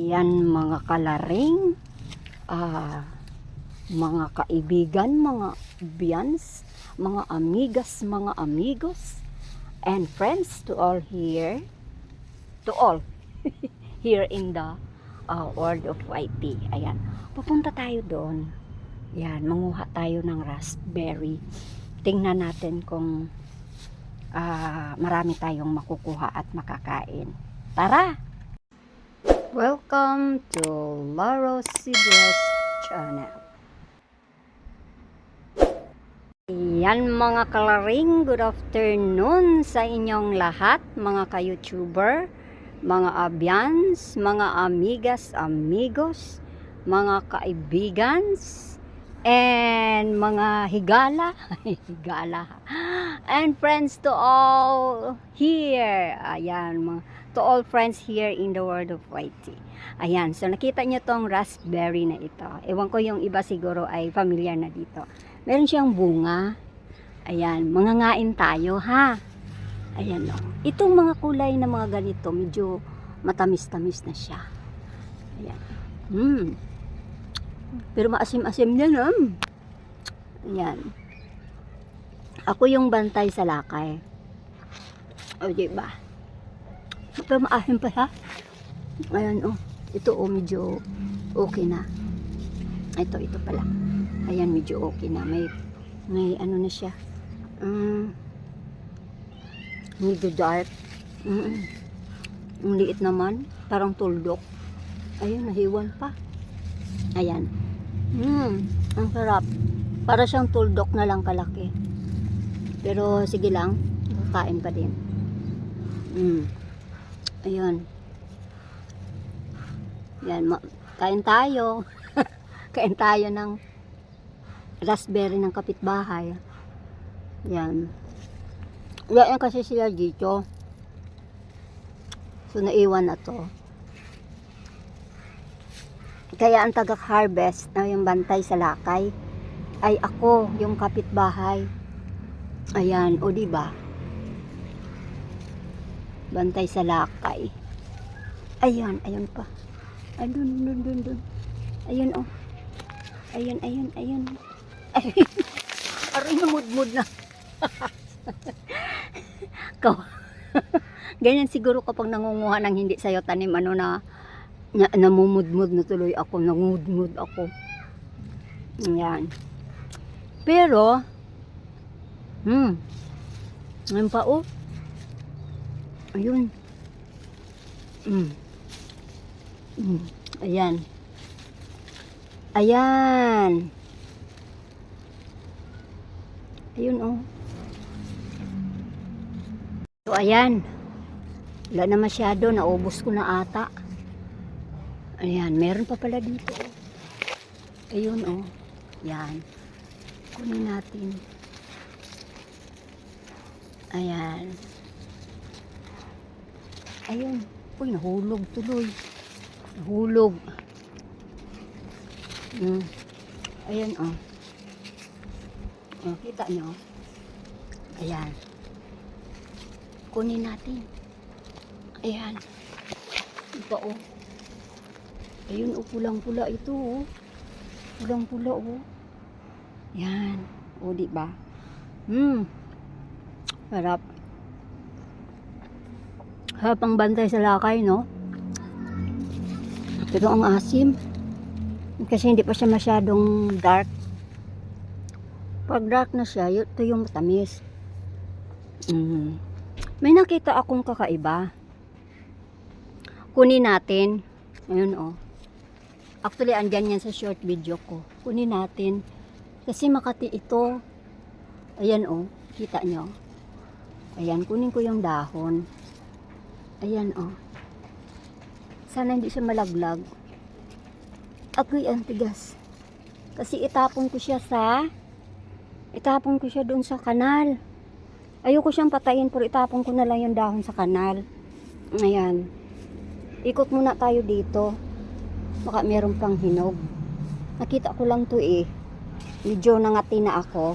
Yan mga kalaring, ah, mga kaibigan, mga bians, mga amigas, mga amigos, and friends to all here, to all here in the uh, world of YT. Ayan, papunta tayo doon. Yan, manguha tayo ng raspberry. Tingnan natin kung ah, marami tayong makukuha at makakain. Tara! Welcome to Laro Sidros channel. Yan mga kalaring, good afternoon sa inyong lahat, mga ka-YouTuber, mga abyans, mga amigas, amigos, mga kaibigans, and mga higala, higala, and friends to all here. Ayan, mga to all friends here in the world of YT. Ayan, so nakita nyo tong raspberry na ito. Ewan ko yung iba siguro ay familiar na dito. Meron siyang bunga. Ayan, mangangain tayo ha. Ayan o. Itong mga kulay na mga ganito, medyo matamis-tamis na siya. Ayan. Mm. Pero maasim-asim yan ah. Ayan. Ako yung bantay sa lakay. O, diba? Pero maasim pa siya. Ayan, oh. Ito, oh, medyo okay na. Ito, ito pala. Ayan, medyo okay na. May, may ano na siya. Um, medyo dark. Mm Ang liit naman. Parang tuldok. Ayan, nahiwan pa. Ayan. Mm, ang sarap. Para siyang tuldok na lang kalaki. Pero sige lang, kakain pa din. Mm. Ayun. Yan, kain tayo. kain tayo ng raspberry ng kapitbahay. Yan. Yan kasi sila dito. So, naiwan na to. Kaya ang taga-harvest na yung bantay sa lakay ay ako, yung kapitbahay. Ayan, o di ba? Bantay sa lakay. Ayan, ayun pa. Ay, dun, dun, dun. Ayun, oh. Ayun, ayun, ayun. Ay, aray na mudmud na. Kaw. Ganyan siguro kapag nangunguha ng hindi sa'yo tanim, ano na, na namumudmud na tuloy ako, nangudmud ako. Ayan. Pero, hmm, ngayon pa, oh, Ayun. Mm. Mm. Ayan. Ayan. Ayun oh. So ayan. Wala na masyado. Naubos ko na ata. Ayan. Meron pa pala dito. Ayun oh. Yan. Kunin natin. Ayan. Ayun. Uy, nahulog tuloy. Nahulog. Mm. Ayan, oh. Oh, kita nyo? Ayan. Kunin natin. Ayan. Iba, oh. Ayun, oh, pulang-pula ito, oh. Pulang-pula, oh. Yan. O, di ba? Hmm. Sarap. Habang bantay sa lakay, no? Pero ang asim. Kasi hindi pa siya masyadong dark. Pag dark na siya, ito yung matamis. Mm. May nakita akong kakaiba. Kunin natin. Ayun, oh. Actually, andyan yan sa short video ko. Kunin natin. Kasi makati ito. Ayan, oh. Kita nyo. Ayan, kunin ko yung dahon. Ayan, oh. Sana hindi siya malaglag. Agoy, ang tigas. Kasi itapon ko siya sa... Itapon ko siya doon sa kanal. Ayoko siyang patayin, pero itapon ko na lang yung dahon sa kanal. Ayan. Ikot muna tayo dito. Baka meron pang hinog. Nakita ko lang to eh. Medyo nangati na ako.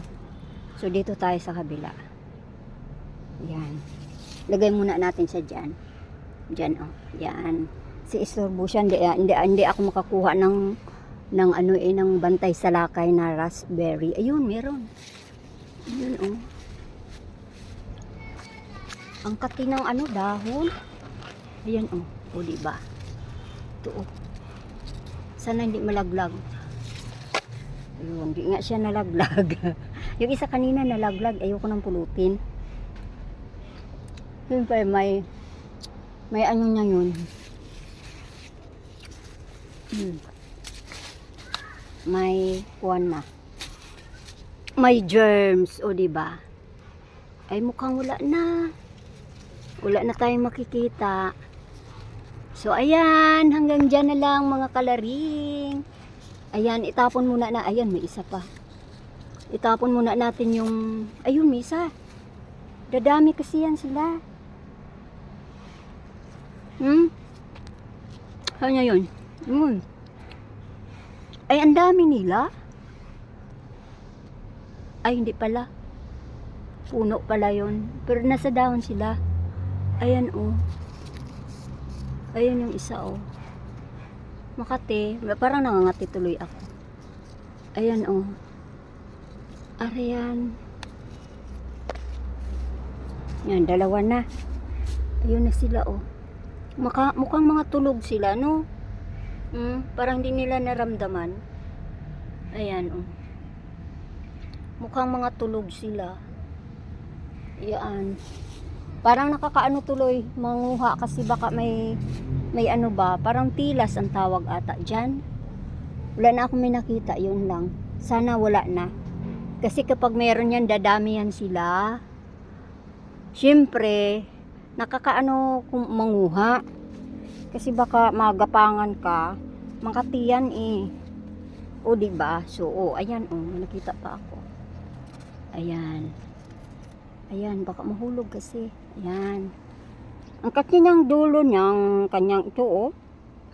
So, dito tayo sa kabila. Yan. Lagay muna natin siya dyan. Dyan, oh. Yan. si istorbo siya. Hindi, hindi, hindi ako makakuha ng ng ano eh, ng bantay sa lakay na raspberry. Ayun, meron. Ayun, oh. Ang kati ng ano, dahon. Ayan, oh. O, diba? Ito, oh. Sana hindi malaglag. Ayun, hindi nga siya nalaglag. yung isa kanina nalaglag, ayoko nang pulutin. Siyempre, may may ano niya yun. Hmm. May kuwan na. May germs, o di ba? Ay mukhang wala na. Wala na tayong makikita. So ayan, hanggang dyan na lang mga kalaring. Ayan, itapon muna na. Ayan, may isa pa. Itapon muna natin yung... Ayun, may isa. Dadami kasi yan sila. Hmm? Ano yun? Hmm. Ay, ang dami nila. Ay, hindi pala. Puno pala yon. Pero nasa dahon sila. Ayan, oh. Ayan yung isa, oh. Makati. Parang nangangati tuloy ako. Ayan, oh. Ariyan. Yan, dalawa na. Ayun na sila, oh. Maka, mukhang mga tulog sila, no? Hmm, parang hindi nila naramdaman. Ayan, oh. Mukhang mga tulog sila. Yan. Parang nakakaano tuloy, manguha kasi baka may may ano ba, parang tilas ang tawag ata dyan. Wala na akong may nakita, yun lang. Sana wala na. Kasi kapag meron yan, dadami yan sila. Siyempre, nakakaano kung manguha. Kasi baka magapangan ka, makatiyan eh. O di ba? So, oh, ayan oh, nakita pa ako. Ayan. Ayan, baka mahulog kasi. Ayan. Ang kanyang dulo niyang kanyang ito oh.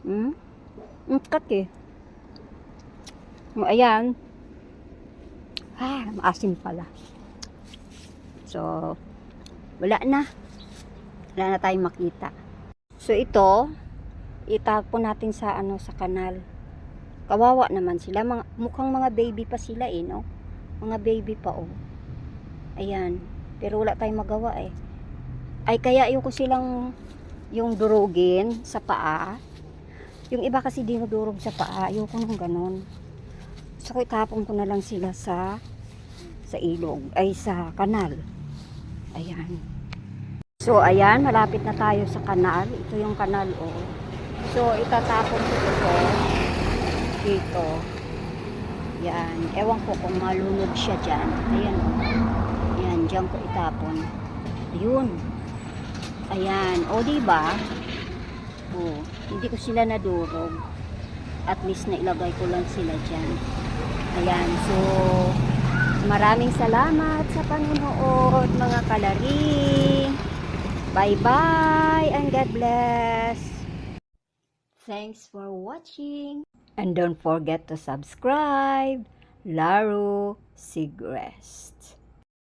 Hmm? Ang kaki. Oh, ayan. Ah, maasim pala. So, wala na. Wala na tayong makita. So, ito, itapon natin sa ano sa kanal. Kawawa naman sila. Mga, mukhang mga baby pa sila eh, no? Mga baby pa, oh. Ayan. Pero wala tayong magawa eh. Ay, kaya yung ko silang yung durugin sa paa. Yung iba kasi dinudurog sa paa. Ayoko nung ganun. So, itapon ko na lang sila sa sa ilog. Ay, sa kanal. Ayan. So, ayan. Malapit na tayo sa kanal. Ito yung kanal, oh. So, itatapon ko ito dito. Yan. Ewan ko kung malunod siya dyan. Ayan, oh. Yan, dyan ko itapon. Ayun. Ayan. O, diba? O, hindi ko sila nadurog. At least na ilagay ko lang sila dyan. Ayan. So, maraming salamat sa panonood, mga kalaring. Bye-bye and God bless. Thanks for watching. And don't forget to subscribe. Laro Sigrest.